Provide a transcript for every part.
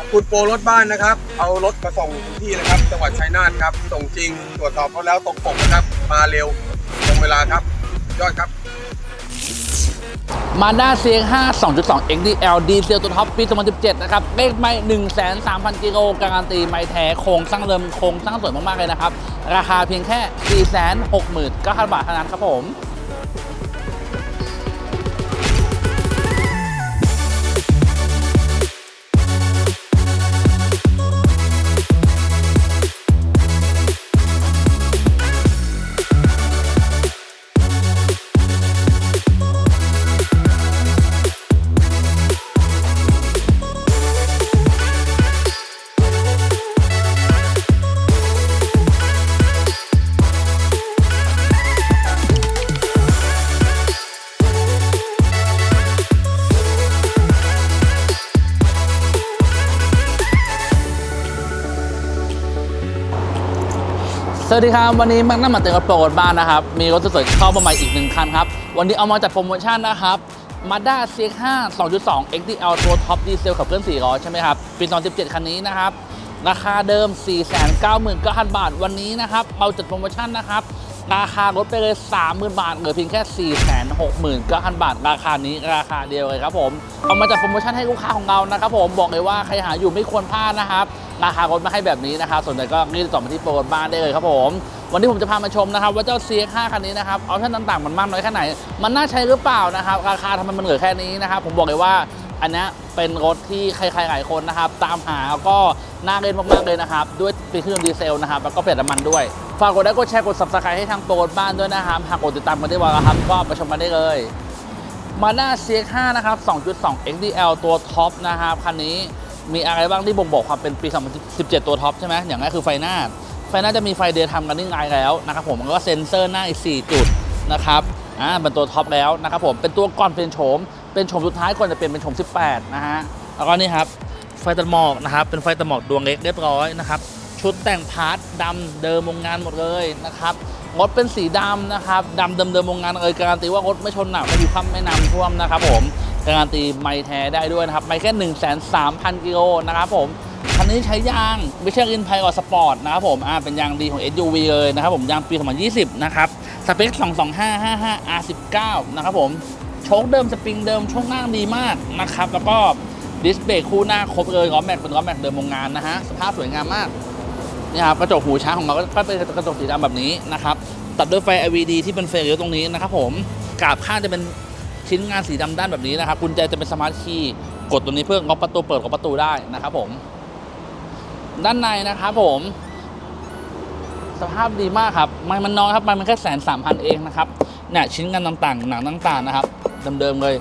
ขอบคุณโปรรถบ้านนะครับ เอารถมาส่งที่นะครับ จังหวัดชัยนาทครับ ส่งจริง ตรวจสอบเขาแล้วตรงปกนะครับ มาเร็ว ตรงเวลาครับ ยอดครับ มาด้า CX5 2.2 XDL ดีเซลตัวท็อปปี2017 นะครับ เลขไม่13,000 กิโลการันตีไม่แท้โครงสร้างเดิมโครงสร้างสวยมาก ๆ เลยนะครับ ราคาเพียงแค่ 469,000 บาทเท่านั้นครับผม สวัสดีครับ วันนี้ม็กนัมมาเต็มกระโปรงบ้านนะครับ มีรถสวยๆเข้ามาใหม่อีกหนึ่งคันครับ วันนี้เอามาจัดโปรโมชั่นนะครับ Mazda CX-5 2.2 XDL ตัวท็อปดีเซลขับเคลื่อน4ล้อใช่ไหมครับ ปี 2017 คันนี้นะครับ ราคาเดิม 499,000 บาท วันนี้นะครับ เราจัดโปรโมชั่นนะครับ ราคาลดไปเลย 30,000 บาท เหลือเพียงแค่ 469,000 บาท ราคานี้ราคาเดียวเลยครับผม เอามาจัดโปรโมชั่นให้ลูกค้าของเรานะครับผม บอกเลยว่าใครหาอยู่ไม่ควรพลาดนะครับ ราคารถมาให้แบบนี้นะครับสนใจก็รีบติดต่อมาที่โปรรถบ้านได้เลยครับผมวันนี้ผมจะพามาชมนะครับว่าเจ้า CX5 คันนี้นะครับออปชั่นต่างๆมันมากน้อยแค่ไหน มันน่าใช้หรือเปล่านะครับราคาทำไมมันเหลือแค่นี้นะครับผมบอกเลยว่าอันนี้เป็นรถที่ใครๆหลายคนนะครับ ตามหาแล้วก็น่าเล่นมากๆเลยนะครับ ด้วยเป็นเครื่องดีเซลนะครับ แล้วก็เปลี่ยนน้ำมันด้วย ฝากกดไลค์กดแชร์กด subscribe ให้ทางโปรรถบ้านด้วยนะครับ หากกดติดตามกันได้ว่าครับ ก็ไปชมกันได้เลยมาด้า CX5 นะครับ 2.2 XDL ตัวท็อปนะครับ คันนี้ มีอะไรบ้างที่บ่งบอกความเป็นปี 2017 ตัวท็อปใช่ไหมอย่างแรกคือไฟหน้า ไฟหน้าจะมีไฟเดย์ทำกันนิ่งไลน์แล้วนะครับผมแล้วก็เซ็นเซอร์หน้าอีก 4 จุดนะครับอ่าเป็นตัวท็อปแล้วนะครับผมเป็นตัวก่อนเป็นโฉมเป็นโฉมสุดท้ายก่อนจะเปลี่ยนเป็นโฉม 18 นะฮะแล้วก็นี่ครับไฟตัดหมอกนะครับเป็นไฟตัดหมอกดวงเล็กเรียบร้อยนะครับชุดแต่งพาร์ทดำเดิมวงงานหมดเลยนะครับรถเป็นสีดำนะครับดำเดิมเดิมวงงานเลยการันตีว่ารถไม่ชนหนักไม่มีความไม่นำท่วมนะครับผม การันตีไม่แท้ได้ด้วยนะครับ ไม่แค่ 1 3 0 0 0 กิโลนะครับผม คันนี้ใช้ยางไม่ใช่อินไพออสปอร์ตนะครับผมอ่าเป็นยางดีของ SUV เลยนะครับผมยางปี 2020 นะครับ สเปค 22555 R19 นะครับผม โชคเดิมสปริงเดิมช่วงล่างดีมากนะครับ แล้วก็ดิสเบรกคู่หน้าครบเลยล้อแม็กเป็นล้อแม็กเดิมวงงานนะฮะ สภาพสวยงามมากนี่ครับกระจกหูช้างของเราก็เป็นกระจกสีดำแบบนี้นะครับ ตัดด้วยไฟ LED ที่เป็นเฟรมเลี้ยวตรงนี้นะครับผมกราบข้างจะเป็น ชิ้นงานสีดำด้านแบบนี้นะครับกุญแจจะเป็นสมาร์ทคีย์กดตัวนี้เพื่อล็อกประตูเปิดของประตูได้นะครับผม ด้านในนะครับผม สภาพดีมากครับไม่มันน้อยครับมันแค่แสนสามพันเองนะครับเนี่ยชิ้นงานต่างๆหนังต่างๆนะครับเดิมๆเลย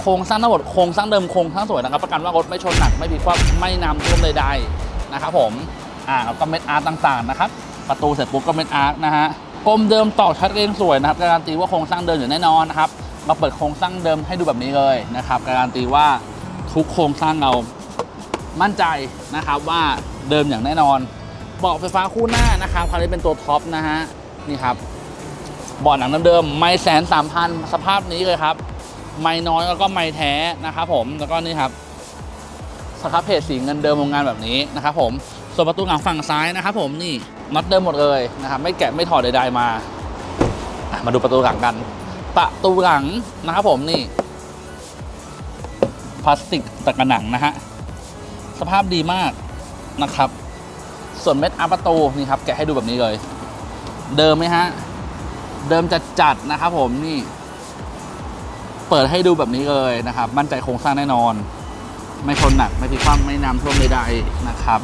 โครงสร้างทั้งหมดโครงสร้างเดิมโครงสร้างสวยนะครับประกันว่ารถไม่ชนหนักไม่พิคว่ำไม่น้ำท่วมใดๆนะครับผมอ่าก็เม็ดอาร์ตต่างๆนะครับประตูเสร็จปุ๊บก็เม็ดอาร์ตนะฮะกลมเดิมต่อชัดเจนสวยนะครับการันตีว่าโครงสร้างเดิมอยู่แน่นอนนะครับ มาเปิดโครงสร้างเดิมให้ดูแบบนี้เลยนะครับการันตีว่าทุกโครงสร้างเรามั่นใจนะครับว่าเดิมอย่างแน่นอนเบาะไฟฟ้าคู่หน้านะครับคราวนี้เป็นตัวท็อปนะฮะนี่ครับเบาะหนังเดิมๆไม่แสนสามพันสภาพนี้เลยครับ ไม่น้อยแล้วก็ไม่แท้นะครับผมแล้วก็นี่ครับสครับเพจสีเงินเดิมวงงานแบบนี้นะครับผมส่วนประตูหลังฝั่งซ้ายนะครับผมนี่น็อตเดิมหมดเลยนะครับไม่แกะไม่ถอดใดๆมา มาดูประตูหลังกัน ประตูหลังนะครับผมนี่ พลาสติกตะกระหนังนะฮะ สภาพดีมากนะครับ ส่วนเม็ดอาร์ประตูนี่ครับ แกะให้ดูแบบนี้เลย เดิมไหมฮะ เดิมจัดจัดนะครับผมนี่ เปิดให้ดูแบบนี้เลยนะครับ มั่นใจโครงสร้างแน่นอน ไม่ชนหนัก ไม่พลิกคว่ำไม่นำท่วมใดๆนะครับ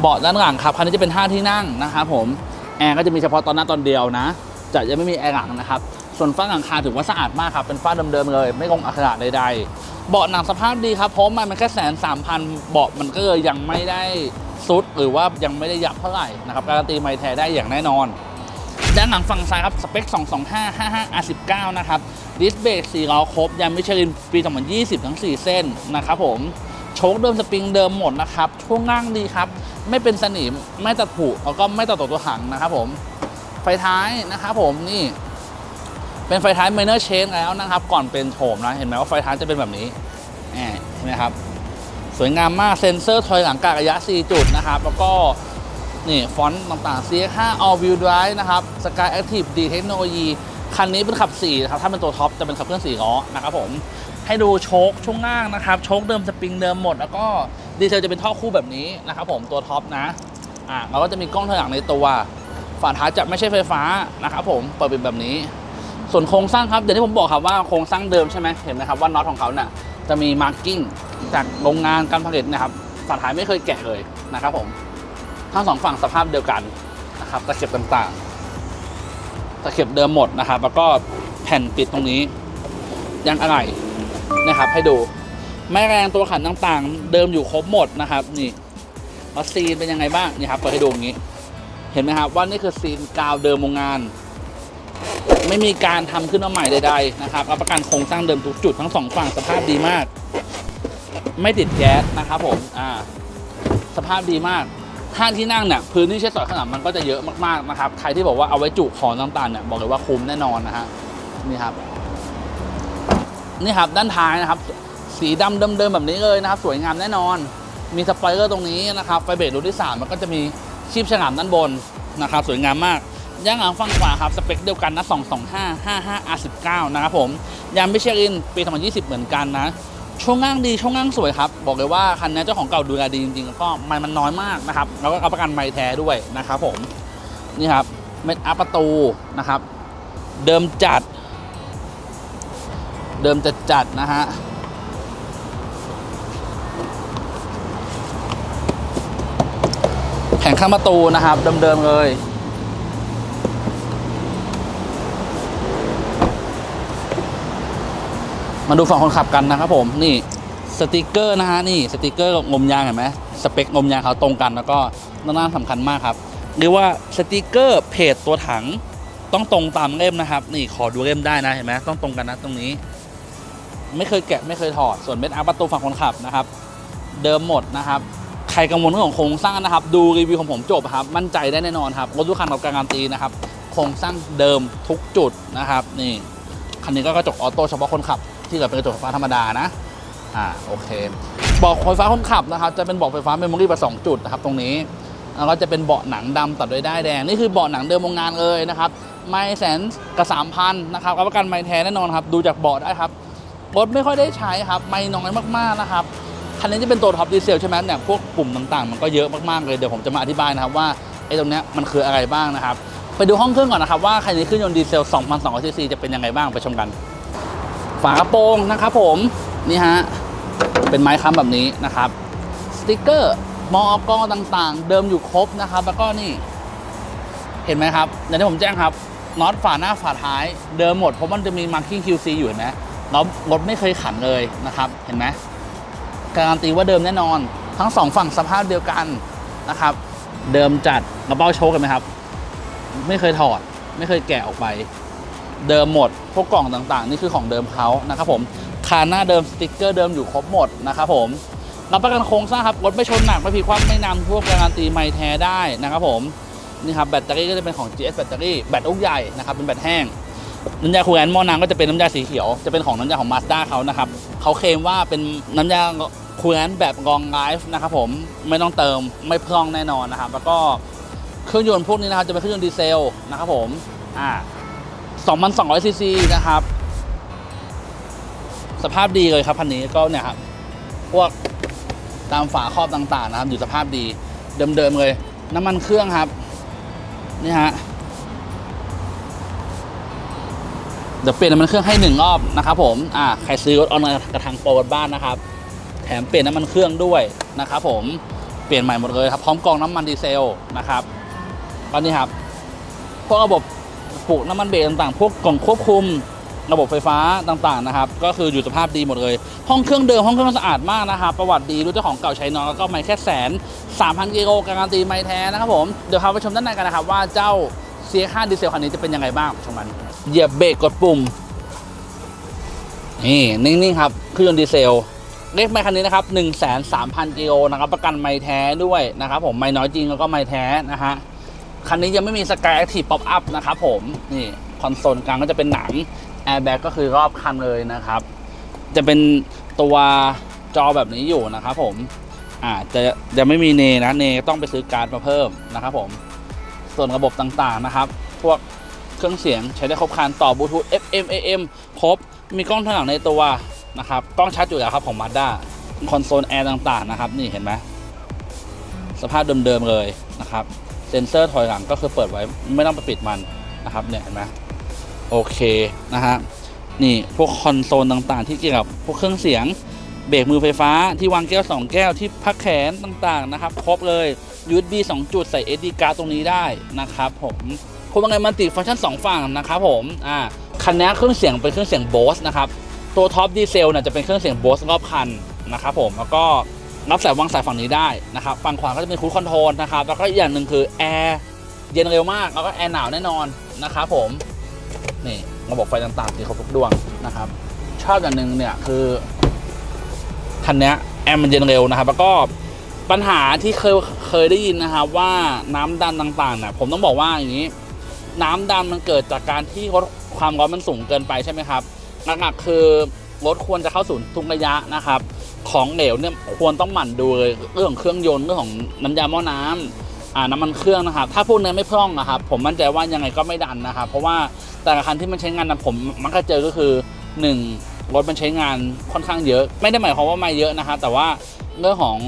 เบาะด้านหลังครับคันนี้จะเป็น 5 ที่นั่งนะครับผมแอร์ก็จะมีเฉพาะตอนหน้าตอนเดียวนะจะยังไม่มีแอร์หลังนะครับ ส่วนฝ้าหลังคาถือว่าสะอาดมากครับ เป็นฝ้าเดิมๆเลย ไม่ลงอักขระใดๆ เบาะหนังสภาพดีครับ เพราะมันมันแค่แสนสามพันเบาะมันก็เลยยังไม่ได้ซุดหรือว่ายังไม่ได้ยับเท่าไหร่นะครับ การันตีไม่แท้ได้อย่างแน่นอน ด้านหลังฝั่งซ้ายครับ สเปค 225 55 R19 นะครับดิสเบรก4ล้อครบยางมิชลินปี 2020 ทั้ง 4 เส้นนะครับผมโชคเดิมสปริงเดิมหมดนะครับช่วงล่างดีครับ ไม่เป็นสนิมไม่ตัดผุแล้วก็ไม่ตัดตกตัวถังนะครับผมไฟท้ายนะครับผมนี่ เป็นไฟท้าย minor change แล้วนะครับ ก่อนเป็นโฉมนะ เห็นไหมว่าไฟท้ายจะเป็นแบบนี้แหมเห็นไหมครับ สวยงามมากเซ็นเซอร์ถอยหลังกากระยะ 4 จุดนะครับ แล้วก็นี่ฟอนต์ต่างๆ CX5 All Wheel Drive นะครับ Sky Active D เทคโนโลยีคันนี้เป็นขับ4นะครับ ถ้าเป็นตัวท็อปจะเป็นขับเคลื่อน4ล้อนะครับผม ให้ดูโชคช่วงล่างนะครับ โชคเดิมสปริงเดิมหมด แล้วก็ดีเซลจะเป็นท่อคู่แบบนี้นะครับผม ตัวท็อปนะ อ่าแล้วก็จะมีกล้องถอยหลังในตัว ฝาท้ายจะไม่ใช่ไฟฟ้านะครับผม เปิดเป็นแบบนี้ ส่วนโครงสร้างครับเดี๋ยวที่ผมบอกครับว่าโครงสร้างเดิมใช่ไหมเห็นไหมครับว่าน็อตของเขาเนี่ยจะมีมาร์กิ้งจากโรงงานการผลิตนะครับฝาท้ายไม่เคยแกะเลยนะครับผมทั้งสองฝั่งสภาพเดียวกันนะครับตะเข็บต่างๆตะเข็บเดิมหมดนะครับ แล้วก็แผ่นปิดตรงนี้ยางอะไหล่นะครับให้ดูแม่แรงตัวขันต่างๆ เดิมอยู่ครบหมดนะครับ นี่แล้วซีนเป็นยังไงบ้างนี่ครับเปิดให้ดูอย่างนี้ เห็นไหมครับว่านี่คือซีนกาวเดิมโรงงาน ไม่มีการทำขึ้นมาใหม่ใดๆนะครับรับประกันโครงสร้างเดิมทุกจุดทั้งสองฝั่งสภาพดีมาก ไม่ติดแก๊สนะครับผมอ่าสภาพดีมากท่านที่นั่งเนี่ยพื้นที่ใช้สอยขนาดมันก็จะเยอะมากๆนะครับใครที่บอกว่าเอาไว้จุของต่างๆเนี่ยบอกเลยว่าคุ้มแน่นอนนะฮะนี่ครับ นี่ครับด้านท้ายนะครับ สีดำเดิมๆแบบนี้เลยนะครับ สวยงามแน่นอน มีสปอยเลอร์ตรงนี้นะครับไฟเบรกรุ่นที่ 3 มันก็จะมีชีพฉลามด้านบนนะครับ สวยงามมาก ย่างหลังฝั่งขวาครับ สเปคเดียวกันนะ 225 55 R19 นะครับผม ยางไม่เชียรินปี 2020 เหมือนกันนะ ช่วงง่างดี ช่วงง่างสวยครับ บอกเลยว่าคันนี้เจ้าของเก่าดูแลดีจริงๆ แล้วก็มันมันน้อยมากนะครับ แล้วก็รับประกันไมค์แท้ด้วยนะครับผม นี่ครับ เม็ดอัพประตูนะครับ เดิมจัด เดิมจัดจัดนะฮะแผงข้างประตูนะครับ เดิมๆเลย มาดูฝั่งคนขับกันนะครับผมนี่สติกเกอร์นะฮะนี่สติกเกอร์งมยางเห็นไหมสเปคงมยางเขาตรงกันแล้วก็นหน้าสำคัญมากครับเรียกว่าสติกเกอร์เพจตัวถังต้องตรงตามเล่มนะครับ นี่ขอดูเล่มได้นะเห็นไหมต้องตรงกันนะตรงนี้ ไม่เคยแกะไม่เคยถอดส่วนเม็ดอาร์ประตูฝั่งคนขับนะครับ เดิมหมดนะครับใครกังวลเรื่องของโครงสร้างนะครับ ดูรีวิวของผมจบครับ มั่นใจได้แน่นอนครับรถทุกคันกับการันตีนะครับโครงสร้างเดิมทุกจุดนะครับ นี่คันนี้ก็กระจกออโต้เฉพาะคนขับ ที่เหลือเป็นกระจกไฟฟ้าธรรมดานะอ่าโอเคเบอกไฟฟ้าคนขับนะครับจะเป็นเบอกไฟฟ้าเมมโมรี่มาสองจุดนะครับตรงนี้แล้วก็จะเป็นเบาะหนังดำตัดด้วยด้ายแดงนี่คือเบาะหนังเดิมโรงงานเลยนะครับไม่แสนกับสามพันนะครับรับประกันไม่แท้แน่นอนครับดูจากเบาะได้ครับรถไม่ค่อยได้ใช้ครับไม่น้อยมากๆนะครับคันนี้จะเป็นตัวท็อปดีเซลใช่ไหมเนี่ยพวกปุ่มต่างๆ มันก็เยอะมากๆเลยเดี๋ยวผมจะมาอธิบายนะครับว่าไอ้ตรงเนี้ยมันคืออะไรบ้างนะครับ ไปดูห้องเครื่องก่อนนะครับว่าคันนี้เครื่องยนต์ดีเซล 2,200ซีซีจะเป็นยังไงบ้างไปชมกัน ฝากระโปรงนะครับผม นี่ฮะ เป็นไม้ค้ำแบบนี้นะครับ สติกเกอร์มอกต่างๆ เดิมอยู่ครบนะครับ แล้วก็นี่ เห็นไหมครับอย่างที่ผมแจ้งครับน็อตฝาหน้าฝาท้าย เดิมหมดเพราะมันจะมี marking QC อยู่เห็นไหมน็อตรถไม่เคยขันเลยนะครับ เห็นไหมการันตีว่าเดิมแน่นอน ทั้งสองฝั่งสภาพเดียวกันนะครับ เดิมจัดกระเป๋าโชคกันไหมครับ ไม่เคยถอด ไม่เคยแกะออกไป เดิมหมด พวกกล่องต่างๆ นี่คือของเดิมเขานะครับผมคานหน้าเดิมสติ๊กเกอร์เดิมอยู่ครบหมดนะครับผมรับประกันโครงสร้างครับรถไม่ชนหนักไม่พลิกคว่ำไม่นำพวกการันตีไม่แท้ได้นะครับผมนี่ครับแบตเตอรี่ก็จะเป็นของ GS แบตเตอรี่แบตลูกใหญ่นะครับเป็นแบตแห้งน้ำยาคูแอนมอน้ำก็จะเป็นน้ำยาสีเขียว จะเป็นของน้ำยาของ Mazda เขานะครับเขาเคลมว่าเป็นน้ำยาคูแอนแบบกองไลฟ์นะครับผมไม่ต้องเติมไม่พร่องแน่นอนนะครับแล้วก็เครื่องยนต์พวกนี้นะครับจะเป็นเครื่องยนต์ดีเซลนะครับผมอ่า 2,200ซีซีนะครับ สภาพดีเลยครับคันนี้ก็เนี่ยครับพวกตามฝาครอบต่างๆ นะครับ อยู่สภาพดีเดิมๆเลย น้ำมันเครื่องครับนี่ฮะเดี๋ยวเปลี่ยนน้ำมันเครื่องให้หนึ่งรอบนะครับผมอ่าใครซื้อรถออนไลน์กระทางโปรบ้านนะครับ แถมเปลี่ยนน้ำมันเครื่องด้วยนะครับผมเปลี่ยนใหม่หมดเลยครับ พร้อมกองน้ำมันดีเซลนะครับก็นี่ครับพวกระบบ ปลูกน้ำมันเบรกต่างๆ พวกกล่องควบคุมระบบไฟฟ้าต่างๆนะครับ ก็คืออยู่สภาพดีหมดเลย ห้องเครื่องเดิมห้องเครื่องสะอาดมากนะครับ ประวัติดีรู้เจ้าของเก่าใช้น้อยแล้วก็ไม่แค่แสนสามพันกิโลการันตีไม่แท้นะครับผมเดี๋ยวพาไปชมด้านในกันนะครับ ว่าเจ้า CX5 ดีเซลคันนี้จะเป็นยังไงบ้างชมมันเหยียบเบรกกดปุ่มนี่นิ่งๆครับเครื่องยนต์ดีเซลเลขไมค์คันนี้นะครับ1 3 0 0 0กิโลนะครับประกันไมค์แท้ด้วยนะครับผมไม่น้อยจริงแล้วก็ไมค์แท้นะฮะ คันนี้ยังไม่มีสกายแอคทีฟป๊อปอัพนะครับผมนี่คอนโซลกลางก็จะเป็นหนังแอร์แบ็กก็คือรอบคันเลยนะครับ จะเป็นตัวจอแบบนี้อยู่นะครับผมอ่าจะจะไม่มีเนนะเนต้องไปซื้อการ์ดมาเพิ่มนะครับผมส่วนระบบต่างๆนะครับ พวกเครื่องเสียงใช้ได้ครบคันต่อบลูทูธ FM AM ครบ มีกล้องถอยหลังในตัวนะครับกล้องชัดอยู่แล้วครับของ Mazda คอนโซลแอร์ต่างๆนะครับ นี่เห็นไหมสภาพเดิมๆเลยนะครับ เซนเซอร์ถอยหลังก็คือเปิดไว้ไม่ต้องไปปิดมันนะครับเนี่ยเห็นไหมโอเคนะฮะนี่พวกคอนโซลต่างๆ ที่เกี่ยวกับพวกเครื่องเสียงเบรกมือไฟฟ้าที่วางแก้ว 2 แก้วที่พักแขนต่างๆนะครับ ครบเลย USB 2 จุดใส่ SD card ตรงนี้ได้นะครับผมพวงมาลัยมัลติฟังก์ชัน 2 ฝั่งนะครับผมอ่าคันนี้เครื่องเสียงเป็นเครื่องเสียง Bose นะครับ ตัวท็อปดีเซลเนี่ยจะเป็นเครื่องเสียง Bose รอบคันนะครับผมแล้วก็ รับสายวางสายฝั่งนี้ได้นะครับฝั่งขวาก็จะเป็นคูลคอนโทรลนะครับแล้วก็อีกอย่างหนึ่งคือแอร์เย็นเร็วมากแล้วก็แอร์หนาวแน่นอนนะครับผมนี่ระบบไฟต่างๆที่ครบทุกดวงนะครับ ชอบอย่างหนึ่งเนี่ยคือคันเนี้ยแอร์มันเย็นเร็วนะครับ แล้วก็ปัญหาที่เคยเคยได้ยินนะครับว่าน้ำดันต่างๆเนี่ยผมต้องบอกว่าอย่างนี้ น้ำดันมันเกิดจากการที่รถความร้อนมันสูงเกินไปใช่ไหมครับหลักๆคือรถควรจะเข้าศูนย์ทุกระยะนะครับ ของเหลวเนี่ยควรต้องหมั่นดูเลยเรื่องเครื่องยนต์เรื่องของน้ำยาหม้อน้ำอ่าน้ำมันเครื่องนะครับถ้าพวกนี้ไม่พร่องนะครับผมมั่นใจว่ายังไงก็ไม่ดันนะครับเพราะว่าแต่ละคันที่มันใช้งานนะผมมักจะเจอก็คือหนึ่งรถมันใช้งานค่อนข้างเยอะ ไม่ได้หมายความว่าไม่เยอะนะครับแต่ว่าเรื่องของ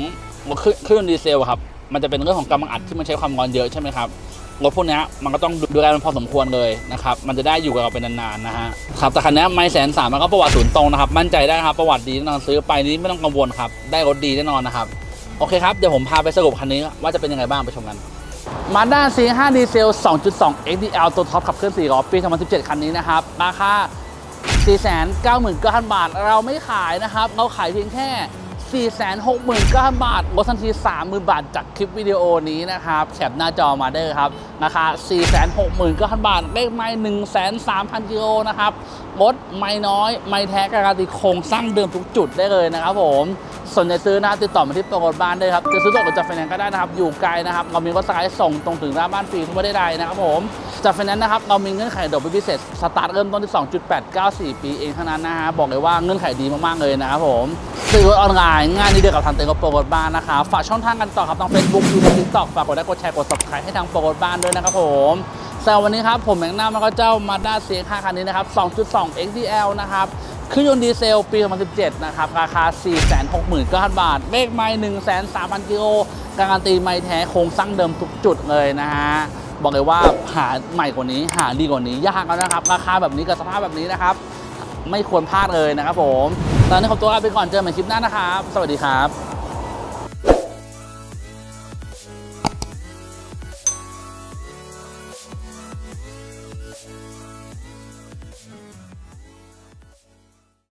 เครื่องดีเซลครับมันจะเป็นเรื่องของกำลังอัดที่มันใช้ความร้อนเยอะใช่ไหมครับ รถพวกนี้มันก็ต้องดูแลมันพอสมควรเลยนะครับ มันจะได้อยู่กับเราเป็นนานๆนะฮะครับแต่คันนี้ไม่แสนสามมันก็ประวัติศูนย์ตรงนะครับ มั่นใจได้ครับประวัติดีแน่นอนซื้อไปนี้ไม่ต้องกังวลครับ ได้รถดีแน่นอนนะครับ โอเคครับ เดี๋ยวผมพาไปสรุปคันนี้ว่าจะเป็นยังไงบ้างไปชมกัน Mazda CX-5 ดีเซล 2.2 XDL ตัวท็อปขับเคลื่อน4ล้อปี 2017 คันนี้นะครับ ราคา 499,000 บาท เราไม่ขายนะครับ เราขายเพียงแค่ 469,000 บาทลดทันที 30,000 บาทจากคลิปวิดีโอนี้นะครับแคปหน้าจอมาเด้เลยครับราคา 469,000 บาท เลขไม่103,000กิโลนะครับรถไม่น้อย ไม่แท้การันตีโครงสร้างเดิมทุกจุดได้เลยนะครับผม สนใจซื้อนะติดต่อมาที่โปรโมทบ้านได้ครับ จะซื้อตัวหรือจัดไฟแนนซ์ก็ได้นะครับ อยู่ไกลนะครับเรามีรถสไลด์ส่งตรงถึงหน้าบ้านฟรีทุกประเทศใดนะครับผมจัดไฟแนนซ์นะครับเรามีเงื่อนไขดอกเบี้ยพิเศษสตาร์ทเริ่มต้นที่ 2.894 ปีเองเท่านั้นนะฮะบอกเลยว่าเงื่อนไขดีมากๆเลยนะครับผมซื้อรถออนไลน์ง่ายนิดเดียวกับทางเต็นท์โปรโมทบ้านนะครับฝากช่องทางกันต่อครับทาง Facebook YouTube TikTok ฝากกดไลค์กดแชร์กด subscribe ให้ทางโปรโมทบ้านด้วยนะครับผมสำหรับวันนี้ครับผมแมงน้าแล้วก็เจ้า Mazda CX-5 คันนี้นะครับ 2.2 XDL นะครับ เครื่องยนต์ดีเซลปี 2017 นะครับ ราคา 469,000 บาทเลขไมล์103,000 กิโลการันตีไม่แท้โครงสร้างเดิมทุกจุดเลยนะฮะ บอกเลยว่าหาใหม่กว่านี้หาดีกว่านี้ยากแล้วนะครับ ราคาแบบนี้กับสภาพแบบนี้นะครับ ไม่ควรพลาดเลยนะครับผม ตอนนี้ขอตัวลาไปก่อนเจอกันใหม่คลิปหน้านะครับ สวัสดีครับ